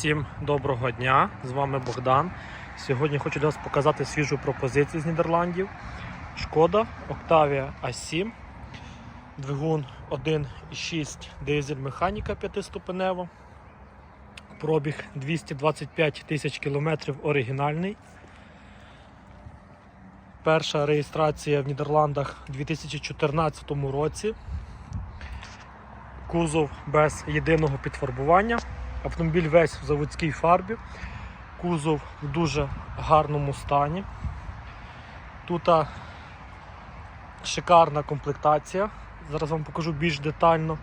Всім доброго дня! З вами Богдан. Сьогодні хочу для вас показати свіжу пропозицію з Нідерландів. Шкода Octavia A7. Двигун 1,6 дизель механіка 5-ступенева. Пробіг 225 тисяч кілометрів оригінальний. Перша реєстрація в Нідерландах у 2014 році. Кузов без єдиного підфарбування. Автомобіль весь в заводській фарбі. Кузов в дуже гарному стані. Тут шикарна комплектація. Зараз вам покажу більш детально.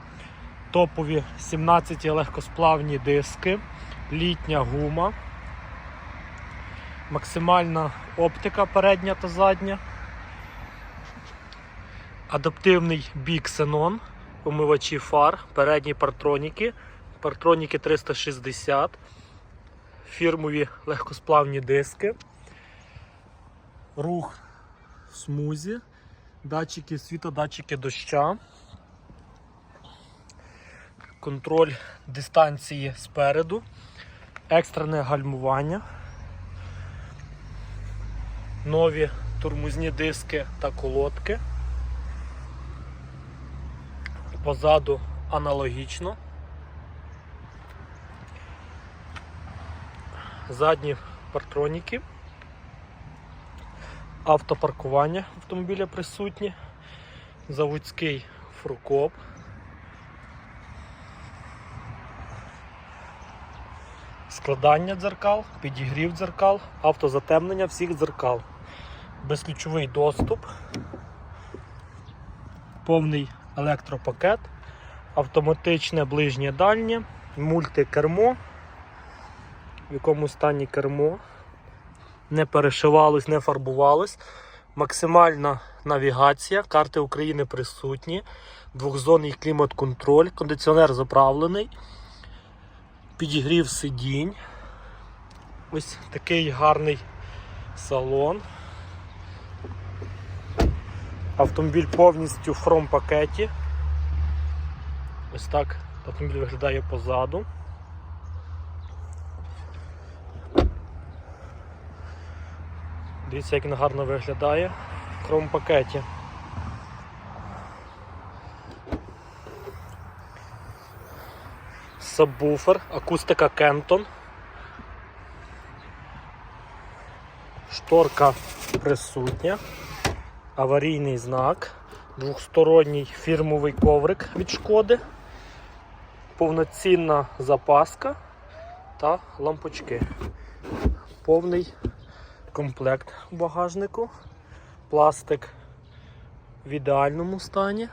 Топові 17 легкосплавні диски, літня гума, максимальна оптика передня та задня, адаптивний бік-ксенон, умивачі фар, передні партроніки, партроніки 360, фірмові легкосплавні диски, рух в смузі, датчики світодатчики доща, контроль дистанції спереду, екстрене гальмування, нові тормозні диски та колодки. Позаду аналогічно. Задні партроніки. Автопаркування автомобіля присутні. Заводський фрукоп. Складання дзеркал, підігрів дзеркал, автозатемнення всіх дзеркал. Безключовий доступ, повний електропакет, автоматичне ближнє дальнє, мультикермо, в якому стані кермо, не перешивалось, не фарбувалось. Максимальна навігація, карти України присутні, двохзонний клімат-контроль, кондиціонер заправлений, підігрів сидінь. Ось такий гарний салон. Автомобіль повністю в фром-пакеті. Ось так автомобіль виглядає позаду. Дивіться, як він гарно виглядає в хром-пакеті. Сабвуфер, акустика Кентон. Шторка присутня, аварійний знак, двохсторонній фірмовий коврик від шкоди, повноцінна запаска та лампочки. Повний комплект багажнику, пластик в ідеальному стані.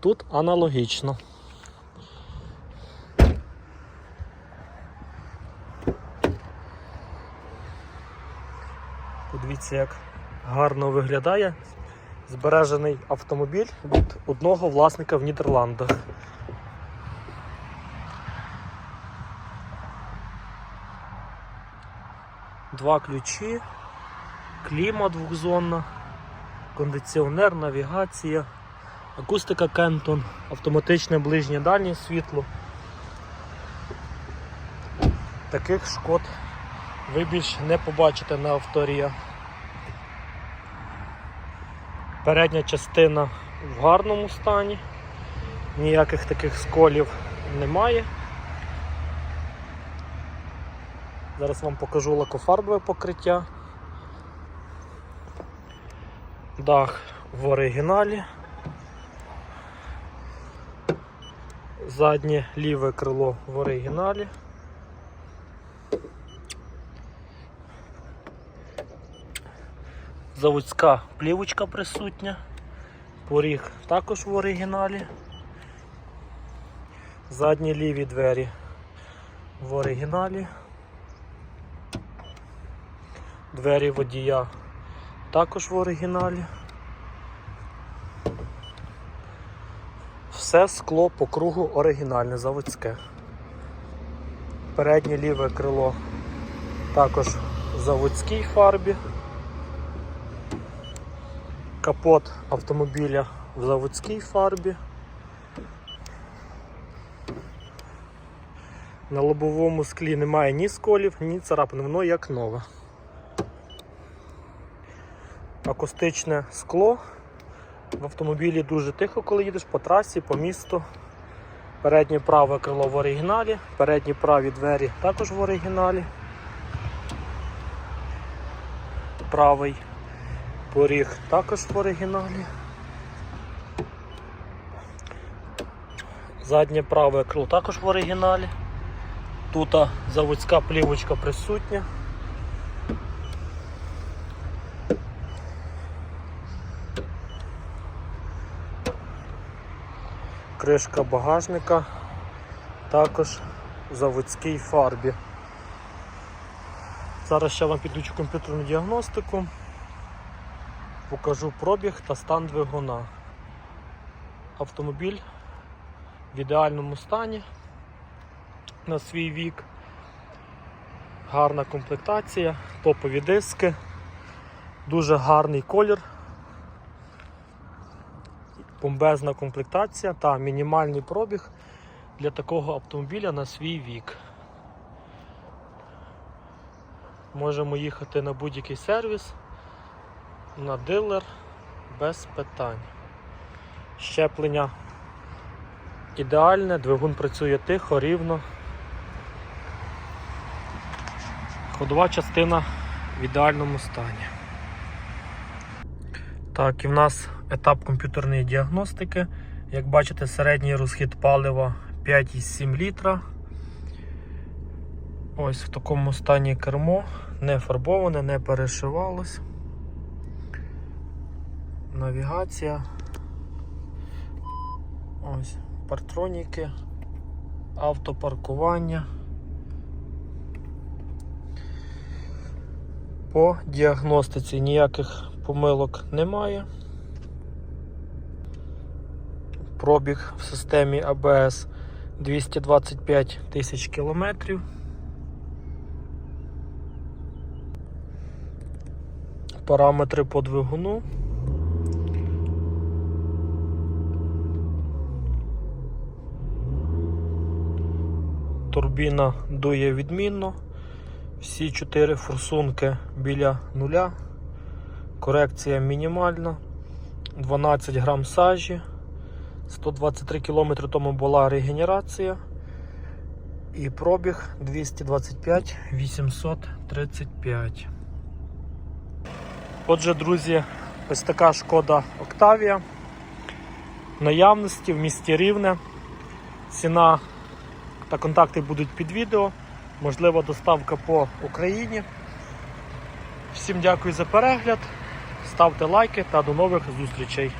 Тут аналогічно. Подивіться, як гарно виглядає збережений автомобіль від одного власника в Нідерландах. Два ключі, кліма двохзонна, кондиціонер, навігація, акустика Кентон, автоматичне ближнє дальнє світло. Таких шкод ви більш не побачите на авторія. Передня частина в гарному стані, ніяких таких сколів немає. Зараз вам покажу лакофарбове покриття. Дах в оригіналі. Заднє ліве крило в оригіналі. Заводська плівочка присутня, поріг також в оригіналі. Задні ліві двері в оригіналі. Двері водія також в оригіналі. Все скло по кругу оригінальне заводське. Переднє ліве крило також в заводській фарбі. Капот автомобіля в заводській фарбі. На лобовому склі немає ні сколів, ні царапин, воно як нове. Акустичне скло. В автомобілі дуже тихо, коли їдеш по трасі, по місту. Переднє праве крило в оригіналі, передні праві двері також в оригіналі. Правий поріг також в оригіналі. Заднє праве крило також в оригіналі. Тут заводська плівочка присутня. Кришка багажника також в заводській фарбі. Зараз ще вам підключу комп'ютерну діагностику, покажу пробіг та стан двигуна. Автомобіль в ідеальному стані на свій вік. Гарна комплектація, топові диски, дуже гарний колір, бомбезна комплектація та мінімальний пробіг для такого автомобіля на свій вік. Можемо їхати на будь-який сервіс, на дилер без питань. Щеплення ідеальне, двигун працює тихо, рівно. Ходова частина в ідеальному стані. Так, і в нас етап комп'ютерної діагностики. Як бачите, середній розхід палива 5,7 літра. Ось в такому стані кермо, не фарбоване, не перешивалось. Навігація. Ось партроніки, автопаркування. По діагностиці ніяких помилок немає. Пробіг в системі ABS 225 тисяч кілометрів. Параметри по двигуну. Турбіна дує відмінно. Всі чотири форсунки біля нуля. Корекція мінімальна. 12 грам сажі. 123 км тому була регенерація. І пробіг 225 835. Отже, друзі, ось така шкода Октавія. Наявності в місті Рівне. Ціна та контакти будуть під відео. Можлива доставка по Україні. Всім дякую за перегляд. Ставте лайки та до нових зустрічей.